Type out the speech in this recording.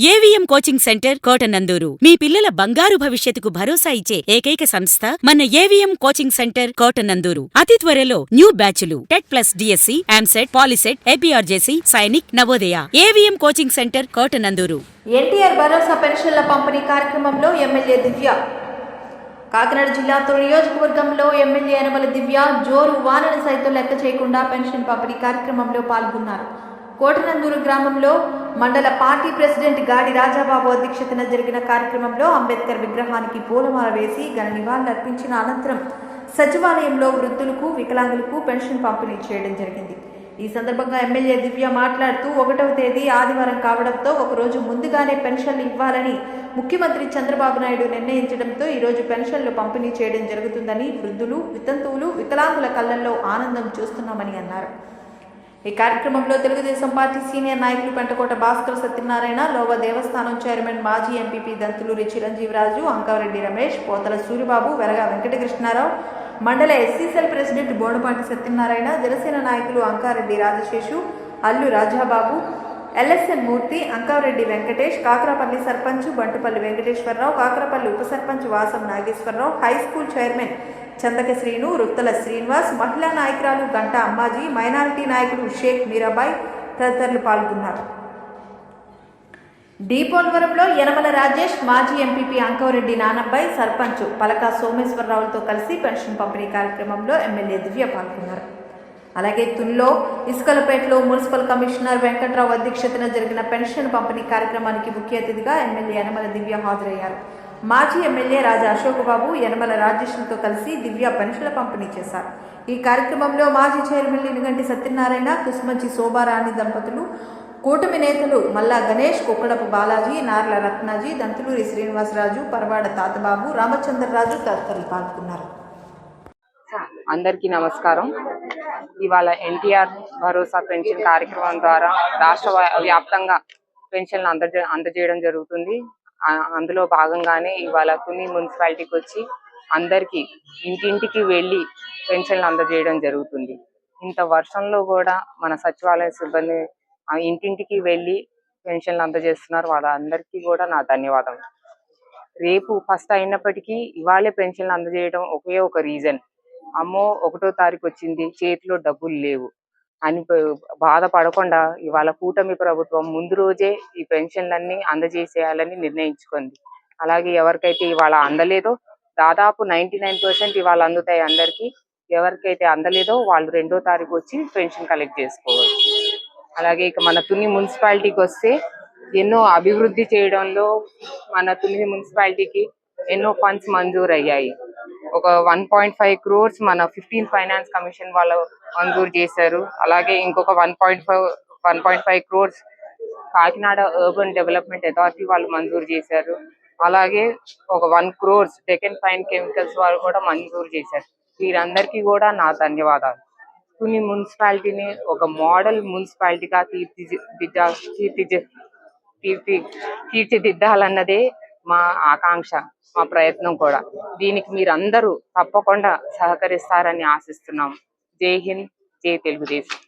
Coaching centre Kotananduru. మీ పిల్లల బంగారు భవిష్యత్తుకు భరోసా ఇచ్చే ఏకైక సంస్థ మన ఏవిఎం కోచింగ్ సెంటర్ కోటనందూరు. అతి త్వరలో న్యూ బ్యాచ్లు TET plus DSC EAMCET POLYCET APRJC Sainik Navodaya. AVM coaching centre Kotananduru. NTR Bharosa పెన్షన్ల పంపిణీ కార్యక్రమంలో ఎమ్మెల్యే దివ్య. కాకినాడ జిల్లా తొలి నియోజకవర్గంలో ఎమ్మెల్యే యనమల దివ్య జోరు వానను సైతం లెక్క చేయకుండా పెన్షన్ పంపిణీ కార్యక్రమంలో పాల్గొన్నారు. కోటనందూరు గ్రామంలో మండల పార్టీ ప్రెసిడెంట్ గాడి రాజాబాబు అధ్యక్షతన జరిగిన కార్యక్రమంలో అంబేద్కర్ విగ్రహానికి పూలమాల వేసి ఘన నివాళులర్పించిన అనంతరం సచివాలయంలో వృద్ధులకు వికలాంగులకు పెన్షన్ పంపిణీ చేయడం జరిగింది. ఈ సందర్భంగా ఎమ్మెల్యే దివ్య మాట్లాడుతూ ఒకటవ తేదీ ఆదివారం కావడంతో ఒకరోజు ముందుగానే పెన్షన్లు ఇవ్వాలని ముఖ్యమంత్రి చంద్రబాబు నాయుడు నిర్ణయించడంతో ఈరోజు పెన్షన్లు పంపిణీ చేయడం జరుగుతుందని వృద్ధులు వితంతువులు వికలాంగుల కళ్ళల్లో ఆనందం చూస్తున్నామని అన్నారు. ఈ కార్యక్రమంలో తెలుగుదేశం పార్టీ సీనియర్ నాయకులు పెంటకోట భాస్కర్ సత్యనారాయణ లోవ దేవస్థానం చైర్మన్ మాజీ ఎంపీపీ దంతులూరి చిరంజీవిరాజు అంకారెడ్డి రమేష్ పోతల సూరిబాబు వెరగ వెంకటకృష్ణారావు మండల SC cell president Bodapati Satyanarayana Janasena నాయకులు అంకారెడ్డి రాజశేషు అల్లు రాజాబాబు ఎల్ఎస్ఎన్ మూర్తి అంకారెడ్డి వెంకటేష్ కాకరాపల్లి సర్పంచ్ బంటుపల్లి వెంకటేశ్వరరావు కాకరపల్లి ఉప sarpanch Vasam Nageswararao high school chairman Chandaka Srinu Ruttala Srinivas మహిళా నాయకురాలు గంటా అమ్మాజీ మైనారిటీ నాయకుడు షేక్ మీరాబాయ్ తదితరులు పాల్గొన్నారు. డీపోలవరంలో యనమల రాజేష్ మాజీ ఎంపీపీ అంకవరెడ్డి నానబ్బాయి సర్పంచ్ పలకా సోమేశ్వరరావులతో కలిసి పెన్షన్ పంపిణీ కార్యక్రమంలో ఎమ్మెల్యే దివ్య పాల్గొన్నారు. అలాగే తుల్లో ఇసుకలపేటలో మున్సిపల్ కమిషనర్ వెంకట్రావు అధ్యక్షతన జరిగిన పెన్షన్ పంపిణీ కార్యక్రమానికి ముఖ్య అతిథిగా ఎమ్మెల్యే యనమల దివ్య హాజరయ్యారు. మాజీ ఎమ్మెల్యే రాజా అశోక్ బాబు యనమల రాజేష్లతో కలిసి దివ్య పెన్షన్ల పంపిణీ చేశారు. ఈ కార్యక్రమంలో మాజీ చైర్మన్ ఇనుగంటి సత్యనారాయణ కుస్మంచి శోభారాణి దంపతులు కూటమి నేతలు మల్లా గణేష్ కుక్కడపు బాలాజీ నార్ల రత్నాజీ దంతులూరి శ్రీనివాసరాజు పరవాడ తాతబాబు రామచంద్రరాజు తదితరులు పాల్గొన్నారు. అందరికీ నమస్కారం. ఇవాళ ఎన్టీఆర్ భరోసా పెన్షన్ కార్యక్రమం ద్వారా రాష్ట్ర వ్యాప్తంగా పెన్షన్లు అందజే అందజేయడం జరుగుతుంది. అందులో భాగంగానే ఇవాళ తుని మున్సిపాలిటీకి వచ్చి అందరికీ ఇంటింటికి వెళ్ళి పెన్షన్లు అందజేయడం జరుగుతుంది. ఇంత వర్షంలో కూడా మన సచివాలయ సిబ్బంది ఇంటింటికి వెళ్ళి పెన్షన్లు అందజేస్తున్నారు. వాళ్ళందరికీ కూడా నా ధన్యవాదం. రేపు ఫస్ట్ అయినప్పటికీ ఇవాళే పెన్షన్లు అందజేయడం ఒకే ఒక రీజన్. అమ్మో ఒకటో తారీఖు వచ్చింది. చేతిలో డబ్బులు లేవు. అని బాధపడకుండా ఇవాళ కూటమి ప్రభుత్వం ముందు రోజే ఈ పెన్షన్లన్నీ అందజేసేయాలని నిర్ణయించుకుంది. అలాగే ఎవరికైతే ఇవాళ అందలేదో దాదాపు నైన్టీ నైన్ పర్సెంట్ ఇవాళ అందుతాయి అందరికీ. ఎవరికైతే అందలేదో వాళ్ళు రెండో తారీఖు వచ్చి పెన్షన్ కలెక్ట్ చేసుకోవచ్చు. అలాగే ఇక మన తుని మున్సిపాలిటీకి వస్తే ఎన్నో అభివృద్ధి చేయడంలో మన తుని మున్సిపాలిటీకి ఎన్నో ఫండ్స్ మంజూరు అయ్యాయి ఒక వన్ పాయింట్ ఫైవ్ క్రోర్స్ మన ఫిఫ్టీన్ ఫైనాన్స్ కమిషన్ వాళ్ళు మంజూరు చేశారు. అలాగే ఇంకొక one point five one point five crores Kakinada urban development authority వాళ్ళు మంజూరు చేశారు. అలాగే ఒక one crores second fine chemicals వాళ్ళు కూడా మంజూరు చేశారు. వీరందరికీ కూడా నా ధన్యవాదాలు. తుని మున్సిపాలిటీని ఒక మోడల్ మున్సిపాలిటీగా తీర్చిదిద్ద తీర్చి తీర్చిదిద్దాలన్నదే మా ఆకాంక్ష మా ప్రయత్నం కూడా. దీనికి మీరందరూ తప్పకుండా సహకరిస్తారని ఆశిస్తున్నాం. జై హింద్ జై తెలుగుదేశం.